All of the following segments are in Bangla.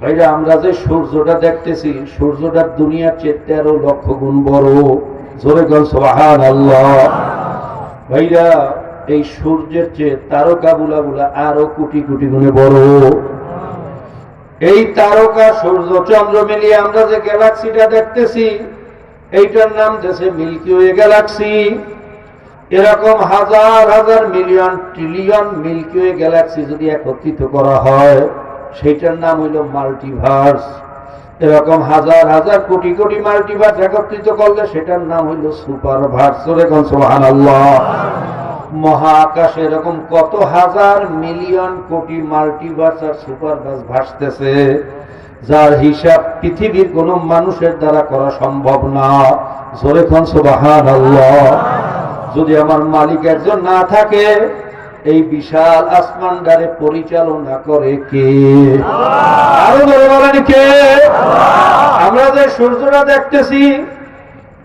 ভাইরা আমরা যে সূর্যটা দেখতেছি সূর্যটার দুনিয়ার চেয়ে তেরো লক্ষ গুণ বড়। জোরে ভাইরা, এই সূর্যের চেয়ে তারকা গুলা আরও কোটি কোটি গুণে বড়। এই তারকা সূর্য চন্দ্র মিলিয়ে আমরা যে গ্যালাক্সিটা দেখতেছি, এইটার নাম দেশে মিল্কি ওয়ে গ্যালাক্সি। এরকম হাজার হাজার million trillion Milky Way galaxy যদি একত্রিত করা হয় সেইটার নাম হইল মাল্টিভার্স। এরকম হাজার হাজার কোটি কোটি মাল্টিভার্স একত্রিত করলে সেটার নাম হইল সুপার ভার্স এখন সোহান মহাকাশে এরকম কত হাজার মিলিয়ন কোটি মাল্টিভার্স আর সুপারভার্স ভাসতেছে, যার হিসাব পৃথিবীর কোন মানুষের দ্বারা করা সম্ভব না। জোরে খান সুবাহান যদি আমার মালিক একজন না থাকে এই বিশাল আসমানদারে পরিচালনা করে কে? আরও ধরে বলেন কে? আমরা যে সূর্যটা দেখতেছি,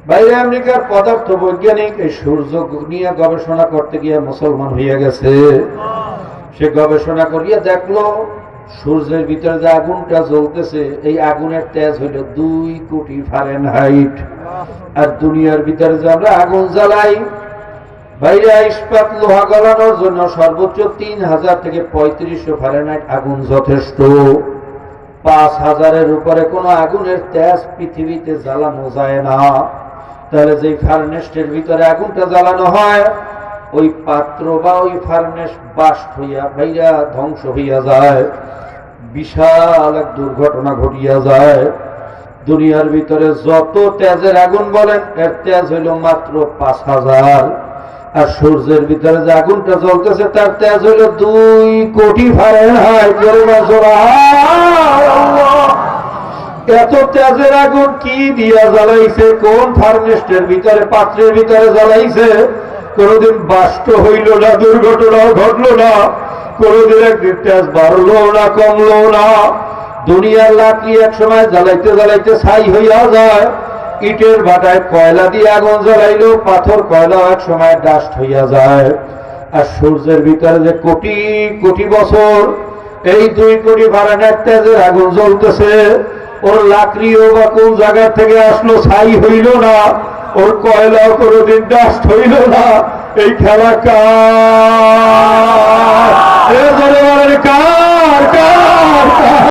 বাইরে আমেরিকার পদার্থ বৈজ্ঞানিক এই সূর্য নিয়ে গবেষণা করতে গিয়ে মুসলমান হয়ে গেছে। সে গবেষণা করিয়া দেখল, সূর্যের ভিতরে যে আগুনটা জ্বলতেছে, এই আগুনের তেজ হইল দুই কোটি ফারেন হাইট আর দুনিয়ার ভিতরে যে আমরা আগুন জ্বালাই বাইরে ইস্পাত লোহা গলানোর জন্য সর্বোচ্চ তিন হাজার থেকে পঁয়ত্রিশশো ফারেনহাইট আগুন যথেষ্ট। পাঁচ হাজারের উপরে কোনো আগুনের তেজ পৃথিবীতে জ্বালানো যায় না। তাহলে যে ফার্নেস্টের ভিতরে আগুনটা জ্বালানো হয়, ওই পাত্র বা ওই ফার্নেস বাস্ট হইয়া ভাইয়া ধ্বংস হইয়া যায়। বিশাল এক দুর্ঘটনা ঘটিয়া যায়। দুনিয়ার ভিতরে যত তেজের আগুন বলেন, এর তেজ হইল মাত্র পাঁচ হাজার। আর সূর্যের ভিতরে যে আগুনটা জ্বলতেছে, তার তেজ হইল দুই কোটি এত তেজের আগুন কি দিয়া জ্বালাইছে? কোন ফার্নেস্টের ভিতরে, পাত্রের ভিতরে জ্বালাইছে? কোনদিন বাষ্ট হইল না, দুর্ঘটনাও ঘটলো না। কোনদিন একদিন তেজ বাড়লো না, কমলো না। দুনিয়ার লাকড়ি এক সময় জ্বালাইতে জ্বালাইতে ছাই হইয়া যায়? ইটের ভাটায় কয়লা দিয়ে আগুন জ্বালাইলো, পাথর কয়লা এক সময় ডাস্ট হইয়া যায়। আর সূর্যের ভিতরে যে কোটি কোটি বছর, এই দুই কোটি ফারেনহাইট তেজের আগুন জ্বলতেছে। ওর লাকড়িও বা কোন জায়গা থেকে আসলো ছাই হইল না, ওর কয়লাও কোনোদিন ডাস্ট হইল না। এই খেলা কার কার কার।